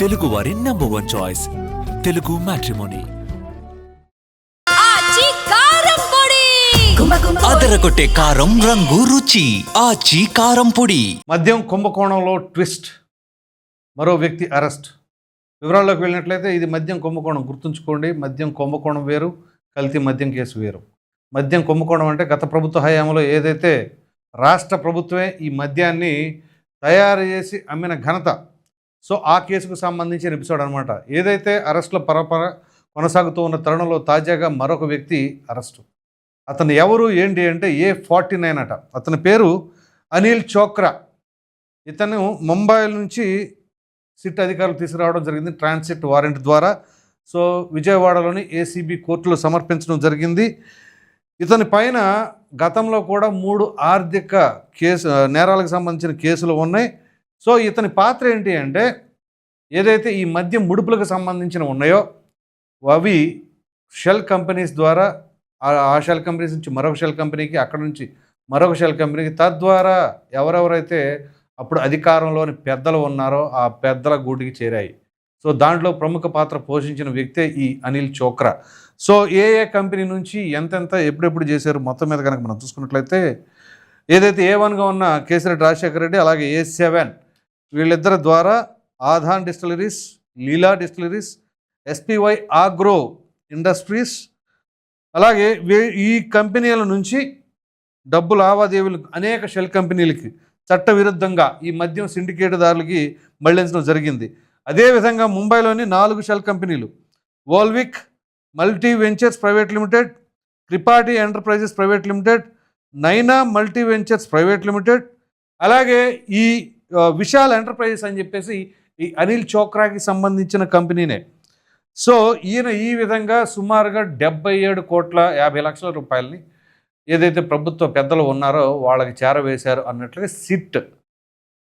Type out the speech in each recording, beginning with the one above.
తెలుగు వారి number one choice Telugu matrimony అదరగొట్టే కారం రంగు రుచి. ఆచి కారం పొడి. మద్యం కుంభకోణంలో ట్విస్ట్. మరో వ్యక్తి అరెస్ట్. వివరాల్లోకి వెళ్ళినట్లయితే ఇది మద్యం కుంభకోణం. గుర్తుంచుకోండి మద్యం కుంభకోణం వేరు కల్తీ మద్యం కేసు వేరు. మద్యం కుంభకోణం అంటే గత ప్రభుత్వ హయాంలో ఏదైతే రాష్ట్ర ప్రభుత్వమే ఈ మద్యాన్ని తయారు చేసి అమ్మిన ఘనత సో ఆ కేసుకు సంబంధించిన ఎపిసోడ్ అనమాట ఏదైతే అరెస్టుల పరపర కొనసాగుతూ ఉన్న తరుణంలో తాజాగా మరొక వ్యక్తి అరెస్టు. అతను ఎవరు ఏంటి అంటే ఏ ఫార్టీ నైన్ అట. అతని పేరు అనిల్ చోక్రా. ఇతను ముంబై నుంచి సిట్ అధికారులు తీసుకురావడం జరిగింది ట్రాన్సిట్ వారెంట్ ద్వారా. సో విజయవాడలోని ఏసీబీ కోర్టులో సమర్పించడం జరిగింది. ఇతని పైన గతంలో కూడా మూడు ఆర్థిక కేసు నేరాలకు సంబంధించిన కేసులు ఉన్నాయి. సో ఇతని పాత్ర ఏంటి అంటే ఏదైతే ఈ మద్యం ముడుపులకు సంబంధించిన ఉన్నాయో అవి షెల్ కంపెనీస్ ద్వారా ఆ- ఆ షెల్ కంపెనీస్ నుంచి మరొక షెల్ కంపెనీకి అక్కడ నుంచి మరొక షెల్ కంపెనీకి తద్వారా ఎవరెవరైతే అప్పుడు అధికారంలోని పెద్దలు ఉన్నారో ఆ పెద్దల గూటికి చేరాయి. సో దాంట్లో ప్రముఖ పాత్ర పోషించిన వ్యక్తే ఈ అనిల్ చోక్రా. సో ఏ ఏ కంపెనీ నుంచి ఎంతెంత ఎప్పుడెప్పుడు చేశారు మొత్తం మీద కనుక మనం చూసుకున్నట్లయితే ఏదైతే ఏ వన్గా ఉన్న కేసీఆర్ రాజశేఖర రెడ్డి అలాగే ఏ సెవెన్ వీళ్ళిద్దరి ద్వారా Adhan distilleries Leela distilleries SPY agro industries అలాగే వీ- ఈ కంపెనీల నుంచి డబ్బు లావాదేవీలు అనేక షెల్ కంపెనీలకి చట్టవిరుద్ధంగా ఈ మద్యం సిండికేటుదారులకి మళ్ళించడం జరిగింది. అదేవిధంగా ముంబైలోని నాలుగు షెల్ కంపెనీలు Volvik multi ventures private limited Tripathi enterprises private limited Naina multi ventures private limited అలాగే ఈ విశాల్ ఎంటర్ప్రైజెస్ అని చెప్పేసి ఈ అనిల్ చోక్రాకి సంబంధించిన కంపెనీనే. సో ఈయన ఈ విధంగా సుమారుగా డెబ్బై ఏడు కోట్ల యాభై లక్షల రూపాయలని ఏదైతే ప్రభుత్వ పెద్దలు ఉన్నారో వాళ్ళకి చేరవేశారు అన్నట్లుగా సిట్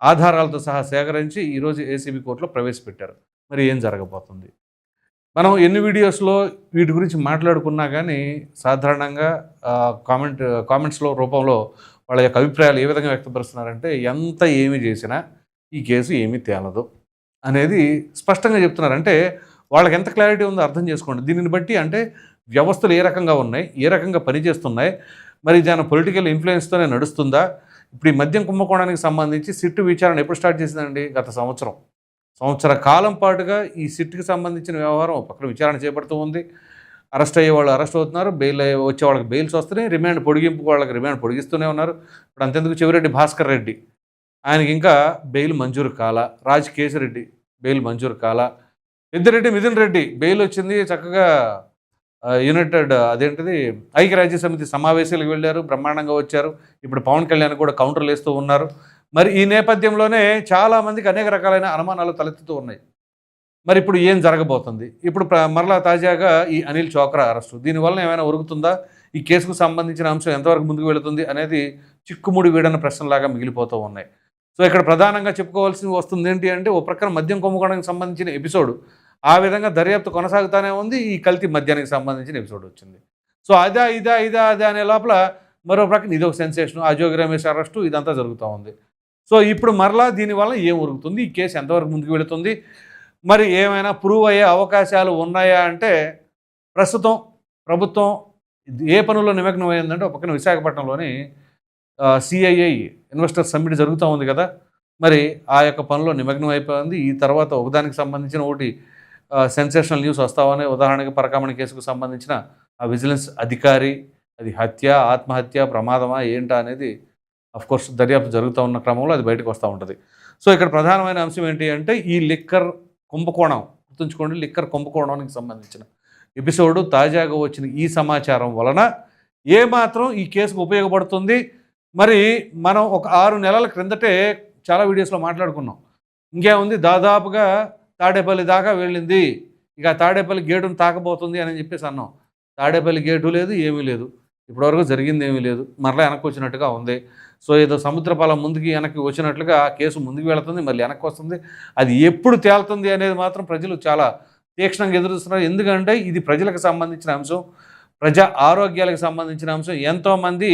ఆధారాలతో సహా సేకరించి ఈరోజు ఏసీబీ కోర్టులో ప్రవేశపెట్టారు. మరి ఏం జరగబోతుంది? మనం ఎన్ని వీడియోస్లో వీటి గురించి మాట్లాడుకున్నా కానీ సాధారణంగా కామెంట్ కామెంట్స్లో రూపంలో వాళ్ళ యొక్క అభిప్రాయాలు ఏ విధంగా వ్యక్తపరుస్తున్నారంటే ఎంత ఏమి చేసినా ఈ కేసు ఏమీ తేలదు అనేది స్పష్టంగా చెప్తున్నారంటే వాళ్ళకి ఎంత క్లారిటీ ఉందో అర్థం చేసుకోండి. దీనిని బట్టి అంటే వ్యవస్థలు ఏ రకంగా ఉన్నాయి ఏ రకంగా పనిచేస్తున్నాయి మరి దాని పొలిటికల్ ఇన్ఫ్లుయెన్స్తోనే నడుస్తుందా? ఇప్పుడు ఈ మద్యం కుంభకోణానికి సంబంధించి సిట్టు విచారణ ఎప్పుడు స్టార్ట్ చేసిందండి? గత సంవత్సరం. సంవత్సర కాలం పాటుగా ఈ సిట్కి సంబంధించిన వ్యవహారం పక్కన విచారణ చేపడుతూ ఉంది. అరెస్ట్ అయ్యే వాళ్ళు అరెస్ట్ అవుతున్నారు. బెయిల్ అయ్యే- వచ్చే వాళ్ళకి బెయిల్స్ వస్తున్నాయి. రిమాండ్ పొడిగింపు వాళ్ళకి రిమాండ్ పొడిగిస్తూనే ఉన్నారు. ఇప్పుడు అంతెందుకు చెవిరెడ్డి భాస్కర్ రెడ్డి? ఆయనకి ఇంకా బెయిల్ మంజూరు కాల. రాజ్ కేసిరెడ్డి బెయిల్ మంజూరు కాల. పెద్దిరెడ్డి మిథున్ రెడ్డి బెయిల్ వచ్చింది. చక్కగా యునైటెడ్ అదేంటిది? ఐక్యరాజ్య సమితి సమావేశాలకు వెళ్ళారు. బ్రహ్మాండంగా వచ్చారు. ఇప్పుడు పవన్ కళ్యాణ్ కూడా కౌంటర్లు వేస్తూ ఉన్నారు. మరి ఈ నేపథ్యంలోనే చాలామందికి అనేక రకాలైన అనుమానాలు తలెత్తుతూ ఉన్నాయి. మరి ఇప్పుడు ఏం జరగబోతుంది? ఇప్పుడు ప్ర- మరలా తాజాగా ఈ అనిల్ చోక్రా అరెస్టు. దీనివల్ల ఏమైనా ఉరుగుతుందా ఈ కేసుకు సంబంధించిన అంశం ఎంతవరకు ముందుకు వెళుతుంది అనేది చిక్కుముడి వీడన్న ప్రశ్నలాగా మిగిలిపోతూ ఉన్నాయి. సో ఇక్కడ ప్రధానంగా చెప్పుకోవాల్సి వస్తుంది ఏంటి అంటే ఓ ప్రక్కన మద్యం కుంభకోణానికి సంబంధించిన ఎపిసోడ్ ఆ విధంగా దర్యాప్తు కొనసాగుతూనే ఉంది ఈ కల్తీ మద్యానికి సంబంధించిన ఎపిసోడ్ వచ్చింది. సో అదా ఇదా ఇదా అదే అనే లోపల మరో ప్రక్కన ఇది ఒక సెన్సేషన్ అజోగి రమేష్ అరెస్టు ఇదంతా జరుగుతూ ఉంది. సో ఇప్పుడు మరలా దీనివల్ల ఏం ఉరుగుతుంది ఈ కేసు ఎంతవరకు ముందుకు వెళుతుంది? మరి ఏమైనా ప్రూవ్ అయ్యే అవకాశాలు ఉన్నాయా అంటే ప్రస్తుతం ప్రభుత్వం ఇది ఏ పనుల్లో నిమగ్నం అయిందంటే ఒక పక్కన విశాఖపట్నంలోని సిఐఐ ఇన్వెస్టర్ సమ్మిట్ జరుగుతూ ఉంది కదా? మరి ఆ యొక్క పనిలో నిమగ్నం అయిపోయింది. ఈ తర్వాత ఒకదానికి సంబంధించిన ఒకటి సెన్సేషనల్ న్యూస్ వస్తామని ఉదాహరణకి పరకామణి కేసుకు సంబంధించిన ఆ విజిలెన్స్ అధికారి అది హత్య ఆత్మహత్య ప్రమాదమా ఏంటా అనేది కోర్స్ దర్యాప్తు జరుగుతూ ఉన్న క్రమంలో అది బయటకు వస్తూ ఉంటుంది. సో ఇక్కడ ప్రధానమైన అంశం ఏంటి అంటే ఈ లిక్కర్ కుంభకోణం గుర్తుంచుకోండి లిక్కర్ కుంభకోణానికి సంబంధించిన ఎపిసోడ్ తాజాగా వచ్చిన ఈ సమాచారం వలన ఏమాత్రం ఈ కేసుకు ఉపయోగపడుతుంది. మరి మనం ఒక ఆరు నెలల క్రిందటే చాలా వీడియోస్లో మాట్లాడుకున్నాం. ఇంకేముంది? దాదాపుగా తాడేపల్లి దాకా వెళ్ళింది. ఇక తాడేపల్లి గేటును తాకబోతుంది అని చెప్పేసి అన్నాం. తాడేపల్లి గేటు లేదు ఏమీ లేదు. ఇప్పటివరకు జరిగింది ఏమీ లేదు. మరలా వెనక్కి వచ్చినట్టుగా ఉంది. సో ఏదో సముద్రపాలం ముందుకి వెనక్కి వచ్చినట్లుగా కేసు ముందుకు వెళుతుంది మళ్ళీ వెనక్కి వస్తుంది. అది ఎప్పుడు తేలుతుంది అనేది మాత్రం ప్రజలు చాలా తీక్షణంగా ఎదురుస్తున్నారు. ఎందుకంటే ఇది ప్రజలకు సంబంధించిన అంశం ప్రజా ఆరోగ్యాలకు సంబంధించిన అంశం. ఎంతోమంది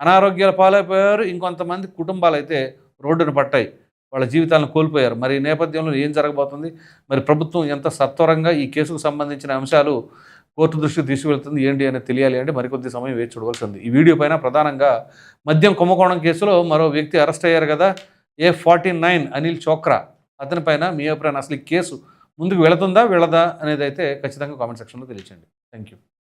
అనారోగ్యాల పాలైపోయారు ఇంకొంతమంది కుటుంబాలు అయితే రోడ్డును పట్టాయి వాళ్ళ జీవితాలను కోల్పోయారు. మరి ఈ నేపథ్యంలో ఏం జరగబోతుంది? మరి ప్రభుత్వం ఎంత సత్వరంగా ఈ కేసుకు సంబంధించిన అంశాలు కోర్టు దృష్టికి తీసుకువెళ్తుంది. ఏంటి అని తెలియాలి అంటే మరికొద్ది సమయం వేచి చూడవలసి ఉంది ఈ వీడియో పైన ప్రధానంగా మద్యం కుంభకోణం కేసులో మరో వ్యక్తి అరెస్ట్ అయ్యారు కదా A forty nine Anil Chokra. అతని పైన మీ అభిప్రాయం? అసలు ఈ కేసు ముందుకు వెళుతుందా వెళదా అనేది అయితే ఖచ్చితంగా కామెంట్ సెక్షన్లో తెలియచండి థ్యాంక్ యూ